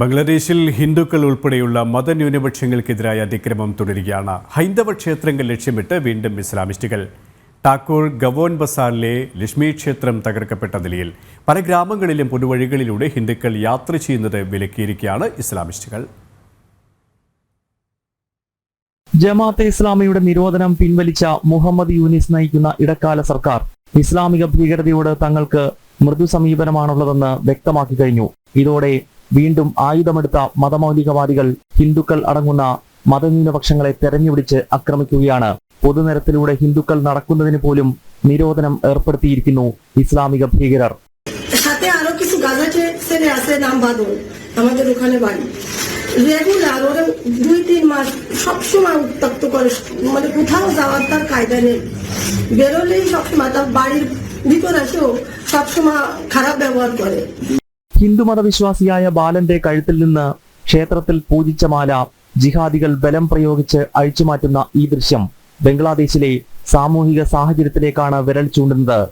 ബംഗ്ലാദേശിൽ ഹിന്ദുക്കൾ ഉൾപ്പെടെയുള്ള മതന്യൂനപക്ഷങ്ങൾക്കെതിരായ അതിക്രമം തുടരുകയാണ്. ഹൈന്ദവ ക്ഷേത്രങ്ങൾ ലക്ഷ്യമിട്ട് വീണ്ടും ഇസ്ലാമിസ്റ്റുകൾ. ടാക്കൂർ ഗവോൻ ബസാറിലെ ലക്ഷ്മി ക്ഷേത്രം തകർക്കപ്പെട്ട നിലയിൽ പല ഗ്രാമങ്ങളിലും പൊതുവഴികളിലൂടെ ഹിന്ദുക്കൾ യാത്ര ചെയ്യുന്നത് വിലക്കിയിരിക്കുകയാണ് ഇസ്ലാമിസ്റ്റുകൾ. ജമാഅത്തെ ഇസ്ലാമിയുടെ നിരോധനം പിൻവലിച്ച മുഹമ്മദ് യൂനിസ് നയിക്കുന്ന ഇടക്കാല സർക്കാർ ഇസ്ലാമിക ഭീകരതയോട് തങ്ങൾക്ക് മൃദു സമീപനമാണുള്ളതെന്ന് വ്യക്തമാക്കി കഴിഞ്ഞു. ഇതോടെ വീണ്ടും ആയുധമെടുത്ത മതമൗലികവാദികൾ ഹിന്ദുക്കൾ അടങ്ങുന്ന മതന്യൂനപക്ഷങ്ങളെ തെരഞ്ഞുപിടിച്ച് ആക്രമിക്കുകയാണ്. പൊതുനിരത്തിലൂടെ ഹിന്ദുക്കൾ നടക്കുന്നതിന് പോലും നിരോധനം ഏർപ്പെടുത്തിയിരിക്കുന്നു ഇസ്ലാമിക ഭീകരർ. ভিতর আসেও সবসময় খারাপ ব্যবহার করে ഹിന്ദുമതവിശ്വാസിയായ ബാലന്റെ കഴുത്തിൽ നിന്ന് ക്ഷേത്രത്തിൽ പൂജിച്ച മാല ജിഹാദികൾ ബലം പ്രയോഗിച്ച് അഴിച്ചുമാറ്റുന്ന ഈ ദൃശ്യം ബംഗ്ലാദേശിലെ സാമൂഹിക സാഹചര്യത്തിലേക്കാണ് വിരൽ ചൂണ്ടുന്നത്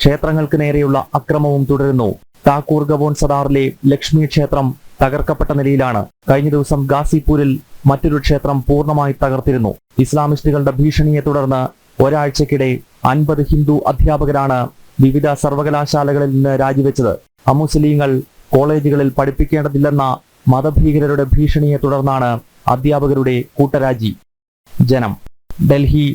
ക്ഷേത്രങ്ങൾക്ക് നേരെയുള്ള അക്രമവും തുടരുന്നു താക്കൂർ ഗവോൺ സദാറിലെ ലക്ഷ്മി ക്ഷേത്രം തകർക്കപ്പെട്ട നിലയിലാണ്. കഴിഞ്ഞ ദിവസം ഗാസിപൂരിൽ മറ്റൊരു ക്ഷേത്രം പൂർണമായി തകർത്തിരുന്നു. ഇസ്ലാമിസ്റ്റുകളുടെ ഭീഷണിയെ തുടർന്ന് ഒരാഴ്ചക്കിടെ അൻപത് ഹിന്ദു അധ്യാപകരാണ് വിവിധ സർവകലാശാലകളിൽ നിന്ന് രാജിവെച്ചത്. അമുസ്ലിങ്ങൾ കോളേജുകളിൽ പഠിപ്പിക്കേണ്ടതില്ലെന്ന മതഭീകരരുടെ ഭീഷണിയെ തുടർന്നാണ് അധ്യാപകരുടെ കൂട്ടരാജി. ജനം. ഡൽഹി